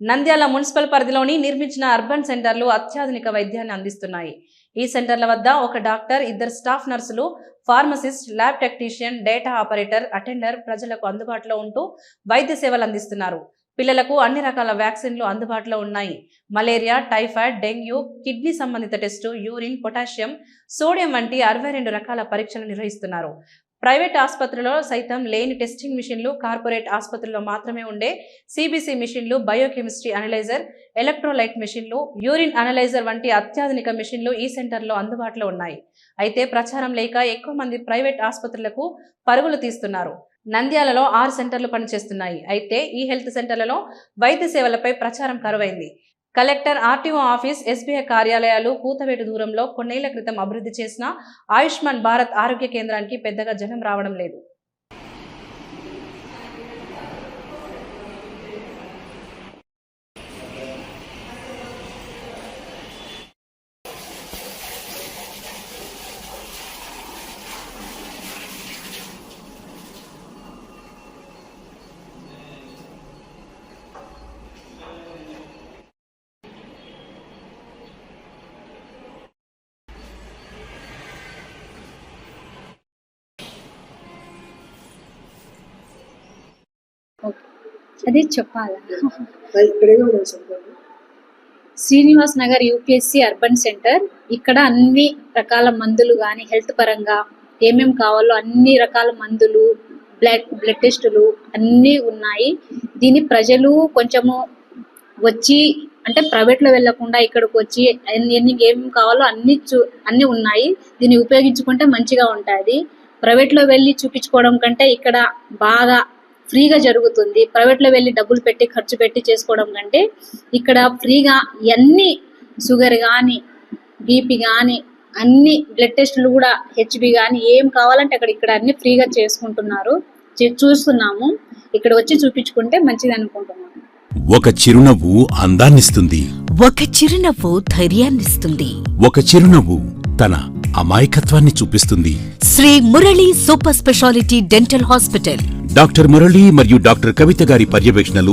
Nandyal municipal పరిధిలోని నిర్మించిన urban సెంటర్లు అత్యాధునిక వైద్యాన్ని అందిస్తున్నాయి. ఈ సెంటర్ల వద్ద ఒక డాక్టర్ ఇద్దరు స్టాఫ్ నర్సులు pharmacist lab technician data operator attender ప్రజలకు అందుబాటులో ఉంటూ వైద్య సేవలు అందిస్తున్నారు. పిల్లలకు అన్ని రకాల వ్యాక్సిన్లు అందుబాటులో ఉన్నాయి. మలేరియా టైఫాయిడ్ డెంగ్యూ కిడ్నీ సంబంధిత టెస్టు యూరిన్ పొటాషియం సోడియం వంటి అరవై రెండు రకాల పరీక్షలు నిర్వహిస్తున్నారు. ప్రైవేట్ ఆసుపత్రిలో సైతం లేని టెస్టింగ్ మిషన్లు కార్పొరేట్ ఆసుపత్రిలో మాత్రమే ఉండే సిబిసి మిషన్లు బయోకెమిస్ట్రీ అనలైజర్ ఎలక్ట్రోలైట్ మిషన్లు యూరిన్ అనలైజర్ వంటి అత్యాధునిక మిషన్లు ఈ సెంటర్లో అందుబాటులో ఉన్నాయి. అయితే ప్రచారం లేక ఎక్కువ మంది ప్రైవేట్ ఆసుపత్రులకు పరుగులు తీస్తున్నారు. నంద్యాలలో ఆరు సెంటర్లు పనిచేస్తున్నాయి. అయితే ఈ హెల్త్ సెంటర్లలో వైద్య సేవలపై ప్రచారం కరువైంది. కలెక్టర్ ఆర్టీఓ ఆఫీస్ ఎస్బీఐ కార్యాలయాలు కూతవేటు దూరంలో కొన్నేళ్ళ క్రితం అభివృద్ధి చేసిన ఆయుష్మాన్ భారత్ ఆరోగ్య కేంద్రానికి పెద్దగా జనం రావడం లేదు. అది చెప్పాలా? Srinivas Nagar UPSC urban centre. ఇక్కడ అన్ని రకాల మందులు కానీ హెల్త్ పరంగా ఏమేమి కావాలో అన్ని రకాల మందులు బ్లడ్ బ్లడ్ టెస్టులు అన్నీ ఉన్నాయి. దీన్ని ప్రజలు కొంచెము వచ్చి అంటే ప్రైవేట్లో వెళ్ళకుండా ఇక్కడికి వచ్చి ఎన్ని ఏమేమి కావాలో అన్ని చూ అన్ని ఉన్నాయి. దీన్ని ఉపయోగించుకుంటే మంచిగా ఉంటుంది. ప్రైవేట్లో వెళ్ళి చూపించుకోవడం కంటే ఇక్కడ బాగా ఫ్రీగా జరుగుతుంది. ప్రైవేట్లో వెళ్ళి డబ్బులు పెట్టి ఖర్చు పెట్టి చేసుకోవడం కంటే ఇక్కడ ఫ్రీగా అన్ని షుగర్ కానీ బీపీ కానీ అన్ని బ్లడ్ టెస్టులు కూడా హెచ్బి కానీ ఏం కావాలంటే అక్కడ ఇక్కడ అన్ని ఫ్రీగా చేసుకుంటున్నారు. చే- చూస్తున్నాము. ఇక్కడ వచ్చి చూపించుకుంటే మంచిది అనుకుంటున్నాము. ఒక చిరునవ్వు అందాన్నిస్తుంది. ఒక చిరునవ్వు ధైర్యాన్నిస్తుంది. ఒక చిరునవ్వు తన అమాయకత్వాన్ని చూపిస్తుంది. Shri Murali super speciality dental hospital. Doctor Murali మరియు డాక్టర్ కవిత గారి పర్యవేక్షణలు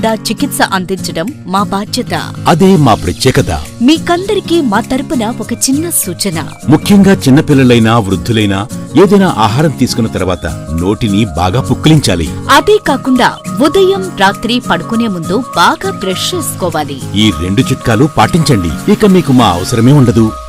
చికిత్స అందించడం మా బాధ్యత. అదే మా ప్రత్యేకత. మీకందరికీ మా తరపున ఒక చిన్న సూచన. ముఖ్యంగా చిన్నపిల్లలైనా వృద్ధులైనా ఏదైనా ఆహారం తీసుకున్న తర్వాత నోటిని బాగా పుక్కిలించాలి. అదే కాకుండా ఉదయం రాత్రి పడుకునే ముందు బాగా బ్రష్ చేసుకోవాలి. ఈ రెండు చిట్కాలు పాటించండి. ఇక మీకు మా అవసరమే ఉండదు.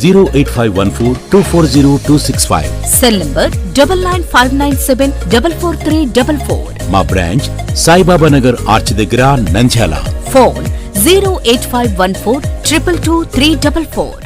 zero eight five one four two four zero two six five. Cell number double nine five nine seven double four three double four. మా బ్రాంచ్ సాయిబాబా నగర్ ఆర్చ్ దగ్గర Nandyal. Phone zero eight five one four triple two three double four.